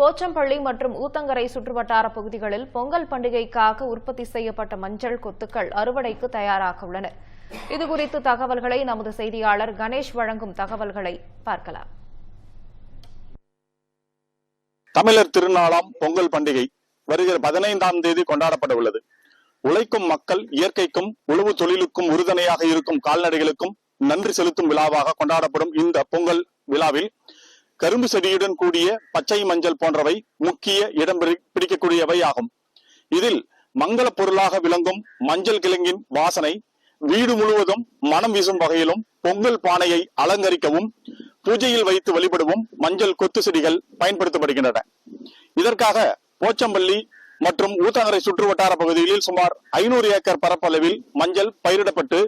போச்சம்பள்ளி மற்றும் ஊத்தங்கரை சுற்றுவட்டார பகுதிகளில் பொங்கல் பண்டிகைக்காக உற்பத்தி செய்யப்பட்ட மஞ்சள் கொத்துக்கள் அறுவடைக்கு தயாராக உள்ளன இதுகுறித்து தகவல்களை நமது செய்தியாளர் கணேஷ் வழங்கும் தகவல்களை பார்க்கலாம். தமிழர் திருநாளாம் பொங்கல் பண்டிகை வருகிற பதினைந்தாம் தேதி கொண்டாடப்பட உள்ளது. உழைக்கும் மக்கள் இயற்கைக்கும் உழவு தொழிலுக்கும் உறுதுணையாக இருக்கும் கால்நடைகளுக்கும் நன்றி செலுத்தும் விழாவாக கொண்டாடப்படும் இந்த பொங்கல் விழாவில் கரும்பு செடியுடன் கூடிய பச்சை மஞ்சள் போன்றவை முக்கிய இடம் பிடிக்கக்கூடியவை ஆகும் இதில் மங்கள பொருளாக விளங்கும் மஞ்சள் கிழங்கின் வாசனை வீடு முழுவதும் மனம் வீசும் வகையிலும் பொங்கல் பானையை அலங்கரிக்கவும் பூஜையில் வைத்து வழிபடவும் மஞ்சள் கொத்து செடிகள் பயன்படுத்தப்படுகின்றன. இதற்காக போச்சம்பள்ளி மற்றும் ஊத்தங்கரை சுற்றுவட்டார பகுதிகளில் சுமார் ஐநூறு ஏக்கர் பரப்பளவில் மஞ்சள் பயிரிடப்பட்டு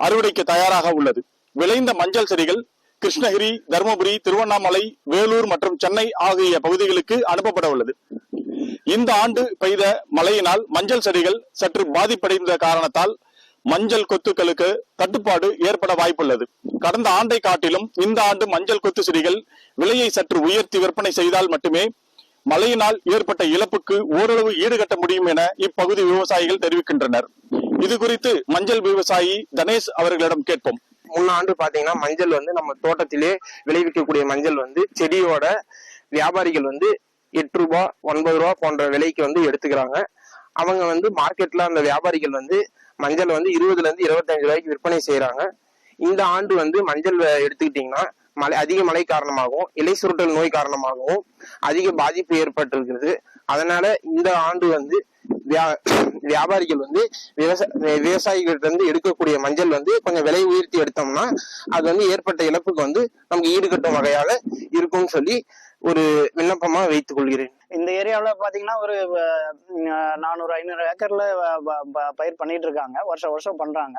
அறுவடைக்கு தயாராக உள்ளது. விளைந்த மஞ்சள் செடிகள் கிருஷ்ணகிரி தருமபுரி திருவண்ணாமலை வேலூர் மற்றும் சென்னை ஆகிய பகுதிகளுக்கு அனுப்பப்பட உள்ளது. இந்த ஆண்டு பெய்த மழையினால் மஞ்சள் செடிகள் சற்று பாதிப்படைந்த காரணத்தால் மஞ்சள் கொத்துக்களுக்கு தட்டுப்பாடு ஏற்பட வாய்ப்புள்ளது. கடந்த ஆண்டை காட்டிலும் இந்த ஆண்டு மஞ்சள் கொத்து செடிகள் விலையை சற்று உயர்த்தி விற்பனை செய்தால் மட்டுமே மழையினால் ஏற்பட்ட இழப்புக்கு ஓரளவு ஈடுகட்ட முடியும் என இப்பகுதி விவசாயிகள் தெரிவிக்கின்றனர். இது குறித்து மஞ்சள் விவசாயி தனேஷ் அவர்களிடம் கேட்போம். முன்னாண்டு பாத்தீங்கன்னா மஞ்சள் வந்து நம்ம தோட்டத்திலே விளைவிக்கக்கூடிய மஞ்சள் வந்து செடியோட வியாபாரிகள் வந்து எட்டு ரூபா ஒன்பது ரூபா போன்ற விலைக்கு வந்து எடுத்துக்கிறாங்க. அவங்க வந்து மார்க்கெட்ல அந்த வியாபாரிகள் வந்து மஞ்சள் வந்து இருபதுல இருந்து இருபத்தஞ்சு ரூபாய்க்கு விற்பனை செய்யறாங்க இந்த ஆண்டு வந்து மஞ்சள் எடுத்துக்கிட்டீங்கன்னா மழை அதிக மழை காரணமாகவும் இலை சுருட்டல் நோய் காரணமாகவும் அதிக பாதிப்பு ஏற்பட்டிருக்கிறது. அதனால இந்த ஆண்டு வந்து வியாபாரிகள் வந்து விவசாய விவசாயிகள்கிட்ட இருந்து எடுக்கக்கூடிய மஞ்சள் வந்து கொஞ்சம் விலை உயர்த்தி எடுத்தோம்னா அது வந்து ஏற்பட்ட இழப்புக்கு வந்து நமக்கு ஈடுகட்டும் வகையால இருக்கும்னு சொல்லி ஒரு விண்ணப்பமா வைத்துக் கொள்கிறேன். இந்த ஏரியாவில் பார்த்தீங்கன்னா ஒரு நானூறு ஐநூறு ஏக்கர்ல ப- பயிர் பண்ணிட்டு இருக்காங்க வருஷம் வருஷம் பண்றாங்க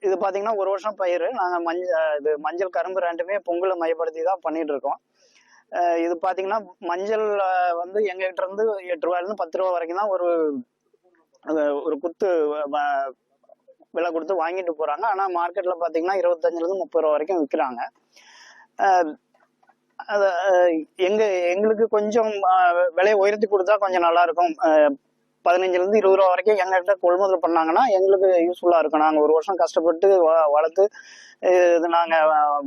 இது பார்த்தீங்கன்னா ஒரு வருஷம் பயிர். நாங்கள் மஞ்சள் இது மஞ்சள் கரும்பு ரெண்டுமே பொங்கலை மையப்படுத்தி தான் பண்ணிட்டு இருக்கோம் இது பார்த்தீங்கன்னா மஞ்சள் வந்து எங்ககிட்ட இருந்து எட்டு ரூபாயிலிருந்து பத்து ரூபா வரைக்கும் தான் ஒரு ஒரு குத்து விலை கொடுத்து வாங்கிட்டு போறாங்க. ஆனால் மார்க்கெட்ல பார்த்தீங்கன்னா இருபத்தஞ்சிலிருந்து முப்பது ரூபா வரைக்கும் விற்கிறாங்க. அது எங்க எங்களுக்கு கொஞ்சம் விலையை உயர்த்தி கொடுத்தா கொஞ்சம் நல்லா இருக்கும். பதினஞ்சுல இருந்து இருபது ரூபா வரைக்கும் எங்ககிட்ட கொள்முதல் பண்ணாங்கன்னா எங்களுக்கு யூஸ்ஃபுல்லா இருக்கும். நாங்க ஒரு வருஷம் கஷ்டப்பட்டு வ- வளர்த்து இது நாங்க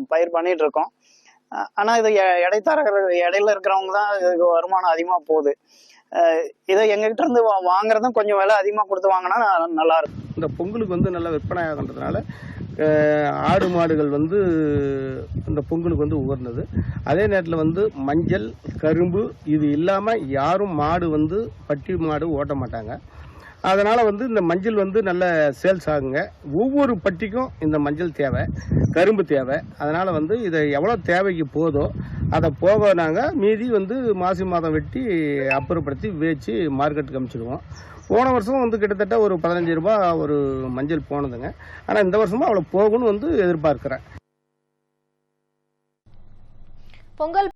பயிர் பண்ணிட்டு இருக்கோம். ஆனா இது எ- இடைத்தரகர் இடையில இருக்கிறவங்க தான் இதுக்கு வருமானம் அதிகமா போகுது. இதை எங்ககிட்ட இருந்து வாங்குறதும் கொஞ்சம் விலை அதிகமா கொடுத்து வாங்கினா நல்லா இருக்கும். இந்த பொங்கலுக்கு வந்து நல்லா விற்பனை ஆகின்றதுனால ஆடு மாடுகள் வந்து இந்த பொங்கலுக்கு வந்து உகர்ந்தது அதே நேரத்தில் வந்து மஞ்சள் கரும்பு இது இல்லாமல் யாரும் மாடு வந்து பட்டி மாடு ஓட்ட மாட்டாங்க. அதனால் வந்து இந்த மஞ்சள் வந்து நல்ல சேல்ஸ் ஆகுங்க. ஒவ்வொரு பட்டிக்கும் இந்த மஞ்சள் தேவை கரும்பு தேவை. அதனால் வந்து இதை எவ்வளோ தேவைக்கு போதோ அதை போக நாங்கள் மீதி வந்து மாசி மாதம் வெட்டி அப்புறப்படுத்தி வேச்சு மார்க்கெட்டுக்கு அமுச்சிடுவோம். போன வருஷம் வந்து கிட்டத்தட்ட ஒரு பதினஞ்சு ரூபா ஒரு மஞ்சள் போனதுங்க. ஆனால் இந்த வருஷமும் அவ்வளோ போகும்னு வந்து எதிர்பார்க்குறேன். பொங்கல்